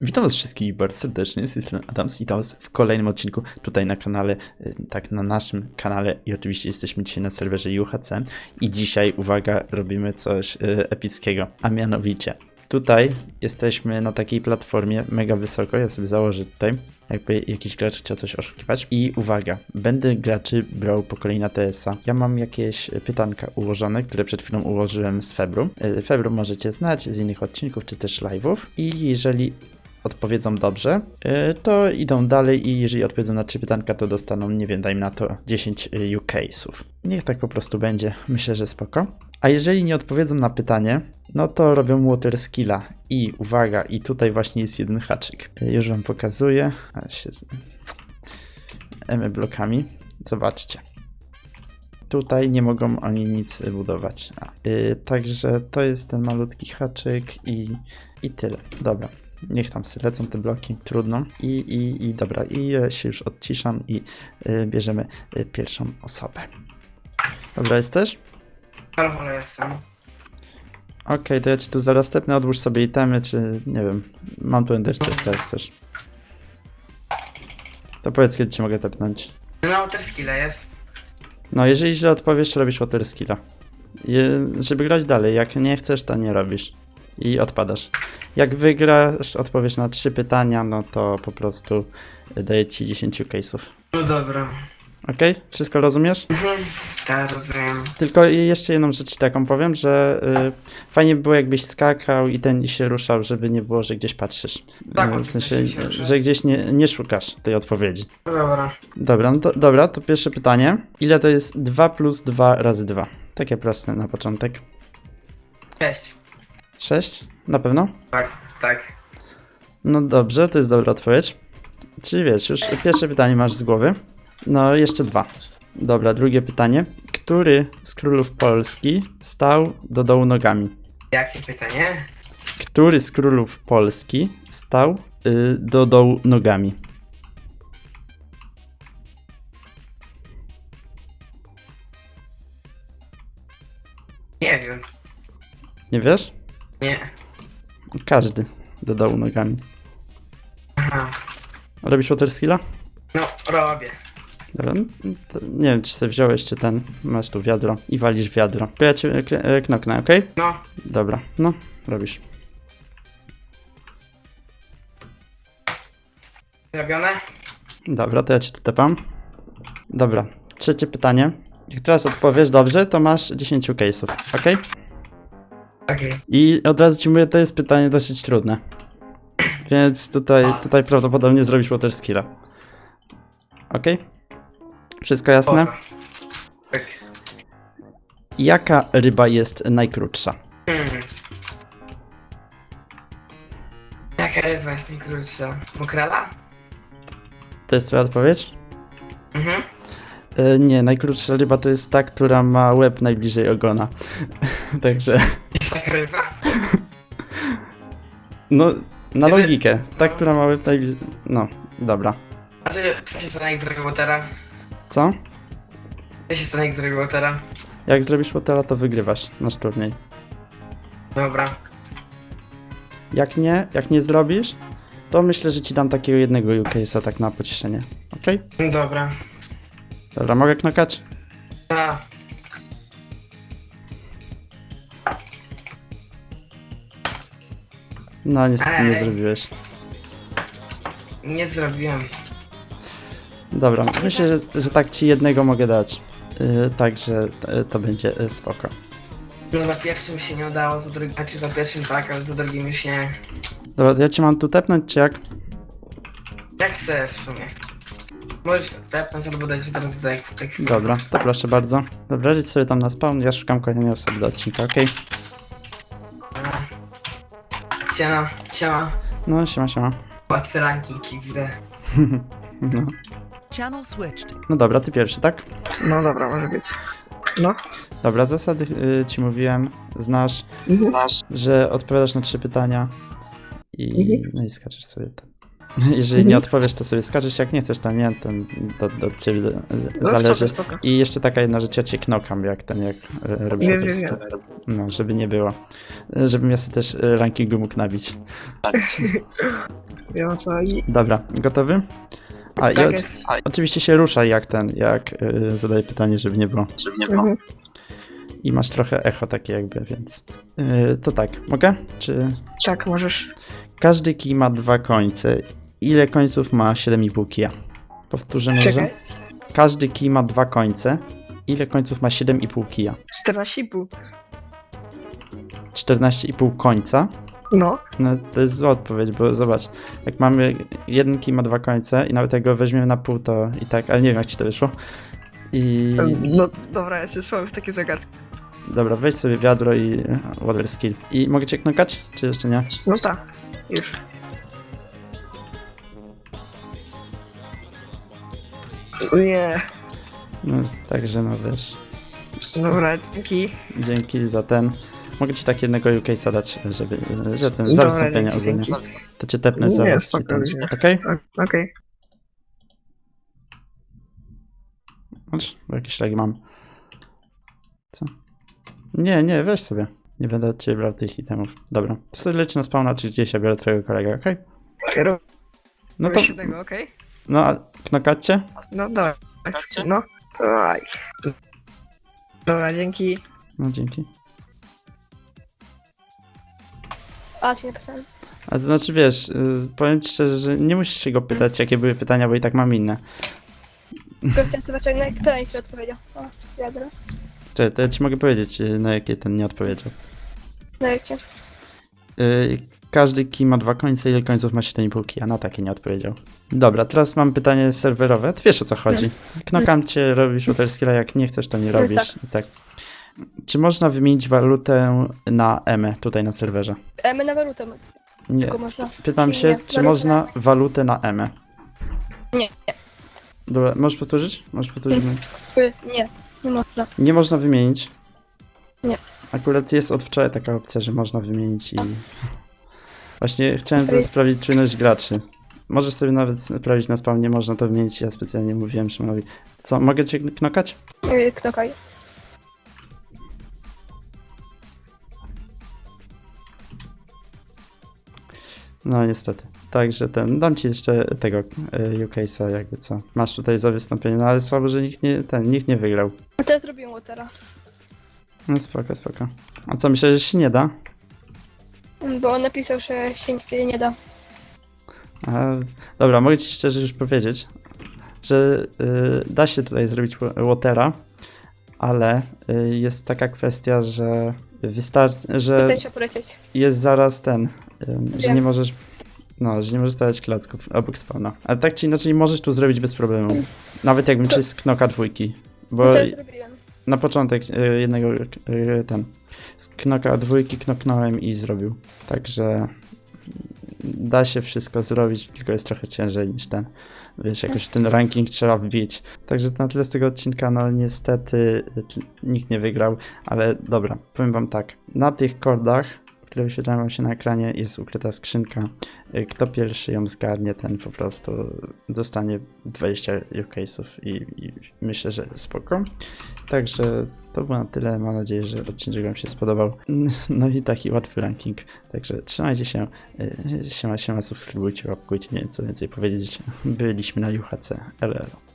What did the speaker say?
Witam was wszystkich bardzo serdecznie, z strony Adams i to was w kolejnym odcinku tutaj na kanale, y, tak na naszym kanale i oczywiście jesteśmy dzisiaj na serwerze UHC i dzisiaj, uwaga, robimy coś y, epickiego, a mianowicie tutaj jesteśmy na takiej platformie mega wysoko, ja sobie założę tutaj, jakby jakiś gracz chciał coś oszukiwać i uwaga, będę graczy brał po kolei na TS-a. Ja mam jakieś pytanka ułożone, które przed chwilą ułożyłem z Febru. Y, Febru możecie znać z innych odcinków czy też live'ów i jeżeli odpowiedzą dobrze, y, to idą dalej i jeżeli odpowiedzą na trzy pytanka, to dostaną, nie wiem, dajmy na to 10 UK'sów. Niech tak po prostu będzie, myślę, że spoko. A jeżeli nie odpowiedzą na pytanie, no to robią water skilla. I uwaga, i tutaj właśnie jest jeden haczyk. Y, Już wam pokazuję. A się z... Emy blokami. Zobaczcie. Tutaj nie mogą oni nic budować. A, y, także to jest ten malutki haczyk i, i tyle. Dobra. Niech tam sobie lecą te bloki, trudno. I, i, i dobra, i ja się już odciszam i y, bierzemy y, pierwszą osobę. Dobra, jesteś? Halo, halo, jestem. Okej, to ja ci tu zaraz stepnę, odłóż sobie itemy, czy nie wiem, mam tu ender chest, jak chcesz. To powiedz, kiedy ci mogę tepnąć. Na water skille jest. No, jeżeli źle odpowiesz, robisz water skilla. Je, żeby grać dalej, jak nie chcesz, to nie robisz. I odpadasz. Jak wygrasz, odpowiesz na trzy pytania, no to po prostu daję ci 10 case'ów. No dobra. Okej? Wszystko rozumiesz? Mhm. Tak, rozumiem. Tylko jeszcze jedną rzecz taką powiem, że y, fajnie by było jakbyś skakał i ten się ruszał, żeby nie było, że gdzieś patrzysz. Tak, Y, w sensie, się ruszę. że gdzieś nie, nie szukasz tej odpowiedzi. No dobra. Dobra, no to, dobra, to pierwsze pytanie. Ile to jest 2 plus 2 razy 2? Takie proste na początek. Cześć. 6? Na pewno? Tak, tak. No dobrze, to jest dobra odpowiedź. Czyli wiesz, już pierwsze pytanie masz z głowy. No, jeszcze dwa. Dobra, drugie pytanie. Który z królów Polski stał do dołu nogami? Jakie pytanie? Który z królów Polski stał y, do dołu nogami? Nie wiem. Nie wiesz? Nie. Każdy do dołu nogami. Aha. Robisz water skilla? No, robię. Dobra, no to nie wiem, czy sobie wziąłeś, czy ten. Masz tu wiadro i walisz wiadro. To ja cię kle- e, knoknę, okej? No, Dobra, no, robisz. zrobione? Dobra, to ja cię tu tepam. Dobra, trzecie pytanie. Jak teraz odpowiesz dobrze, to masz 10 case'ów, okej? Okej. I od razu ci mówię, to jest pytanie dosyć trudne. Więc tutaj, tutaj prawdopodobnie zrobisz water skilla. Okej? Wszystko jasne? Spoko. Tak. Jaka ryba jest najkrótsza? Hmm. Jaka ryba jest najkrótsza? Mokrala? To jest twoja odpowiedź? Mhm. E, nie, najkrótsza ryba to jest ta, która ma łeb najbliżej ogona. Także, Jest taka ryba? no, na logikę. Ta, która ma łeb najbliżej... No, dobra. A się co na jak zrobił Watera? Co? Co się co na jak zrobił Watera? Jak zrobisz łotela, to wygrywasz nasz turniej. Dobra. Jak nie, jak nie zrobisz, to myślę, że ci dam takiego jednego UKS-a tak na pocieszenie. Okej? Dobra. Dobra, mogę knokać? A, No, niestety nie Ej. zrobiłeś. nie zrobiłem. Dobra, myślę, że, że tak ci jednego mogę dać. Yy, także yy, to będzie yy, spoko. No za pierwszym się nie udało, za drugim, znaczy za pierwszym tak, ale za drugim już nie. Dobra, to ja cię mam tu tepnąć, czy jak? Jak chcesz w sumie. Możesz tepnąć albo dać teraz tutaj. Tak. Dobra, to proszę bardzo. Dobra, idź sobie tam na spawn, ja szukam kolejnej osoby do odcinka, okej? Siema, siema. No, siema, siema. Łatwy ranking XD. No. Channel switched. no dobra, ty pierwszy, tak? No dobra, może być. No. Dobra, zasady yy, ci mówiłem, znasz, że odpowiadasz na trzy pytania i, Mhm. no i skaczesz sobie tam. Jeżeli nie odpowiesz, to sobie skaczesz, jak nie chcesz, to nie, to do, do ciebie No, zależy. Spoko, spoko. I jeszcze taka jedna rzecz, ja cię knokam, jak ten, jak e, robisz autorstwo. wiem, No, żeby nie było. Żebym ja sobie też e, rankingu mógł nabić. Co chodzi. Dobra, gotowy? A, i Tak jest. oczywiście się ruszaj jak ten, jak e, zadaję pytanie, żeby nie było. Mhm. I masz trochę echo takie jakby, więc... e, to tak, mogę? Czy... Tak, możesz. Każdy kij ma dwa końce. Ile końców ma 7,5 kija? Powtórzę może? Czekaj. Każdy kij ma dwa końce. Ile końców ma 7,5 kija? 14,5. 14,5 końca. No. No to jest zła odpowiedź, bo zobacz, jak mamy jeden kij ma dwa końce i nawet jak go weźmiemy na pół, to i tak, ale nie wiem jak ci to wyszło. I No dobra, ja jestem słaby w takie zagadki. dobra, weź sobie wiadro i water skill. I mogę cię knokać, czy jeszcze nie? No tak. Już. Nie. No, także no wiesz, Dobra, dzięki. dzięki za ten. Mogę ci tak jednego UK dać, żeby, że ten, za Dobra, wystąpienie dzięki, ogólnie. dzięki. To cię tepnę Nie, zaraz. i spoko, ten. nie. Okej? O- Okej. Bo jakieś lagi mam. Co? Nie, nie, weź sobie. Nie będę od ciebie brał tych itemów. Dobra, to sobie leci na spawna, czy gdzieś ja biorę twojego kolegę, okej? Okay. No to, tego, okej? No a knokacie? No dawaj. No. Dawaj. Dobra, dzięki. No dzięki. A, ci napisałem. A to znaczy wiesz, y, powiem ci szczerze, że nie musisz się go pytać, jakie były pytania, bo i tak mam inne. Tylko chciałem zobaczyć, na jakie pytanie ci odpowiedział. O, wiadro. Czekaj, to ja ci mogę powiedzieć, y, na jakie ten nie odpowiedział. Na jakie? Y, Każdy kij ma dwa końce, ile końców ma 7,5 kija? Na takie nie odpowiedział. Dobra, teraz mam pytanie serwerowe. Ty wiesz o co chodzi. Knokam cię, robisz water skilla, jak nie chcesz, to nie No robisz. I tak. Czy można wymienić walutę na EME tutaj na serwerze? E, my na walutę Nie. tylko można. Pytam Czyli się, nie. czy Walutę można walutę na EME? Nie. Dobra, możesz powtórzyć? Możesz powtórzyć? Y, Nie, nie można. Nie można wymienić. Nie. Akurat jest od wczoraj taka opcja, że można wymienić i... Właśnie chciałem Okej. sprawdzić czujność graczy. Możesz sobie nawet sprawdzić na spawnie, można to wymienić, ja specjalnie mówiłem Szymonowi. Co, mogę cię knokać? Y, Kto kaj? No niestety. Także ten, dam ci jeszcze tego y, UK'sa jakby co. Masz tutaj za wystąpienie, no ale słabo, że nikt nie, ten, nikt nie wygrał. To ja zrobiłem Watera. No spoko, spoko. A co, myślę, że się nie da? Bo on napisał, że się nie- nie da. Dobra, mogę ci szczerze już powiedzieć, że y, da się tutaj zrobić wa- watera, ale y, jest taka kwestia, że wystarczy, że Tutaj trzeba polecieć. jest zaraz ten, że Wiem. nie możesz, no, że nie możesz stawiać klocków obok spawna. Ale tak czy inaczej możesz tu zrobić bez problemu. Nawet jakbym cię z knoka dwójki. Bo to zrobiłem. Na początek y, jednego y, ten z knoka dwójki knoknąłem i zrobił. Także da się wszystko zrobić, tylko jest trochę ciężej niż ten. Wiesz, jakoś ten ranking trzeba wbić. Także to na tyle z tego odcinka, no niestety t- nikt nie wygrał, ale dobra, powiem wam tak. Na tych kordach, które wyświetlają się na ekranie, jest ukryta skrzynka. Y, Kto pierwszy ją zgarnie, ten po prostu dostanie 20 case'ów i, i myślę, że spoko. Także to było na tyle. Mam nadzieję, że odcinek Wam się spodobał. No i taki łatwy ranking. Także trzymajcie się. y, Siema, siema, subskrybujcie, łapkujcie. Nie wiem co więcej powiedzieć. Byliśmy na UHC. LL.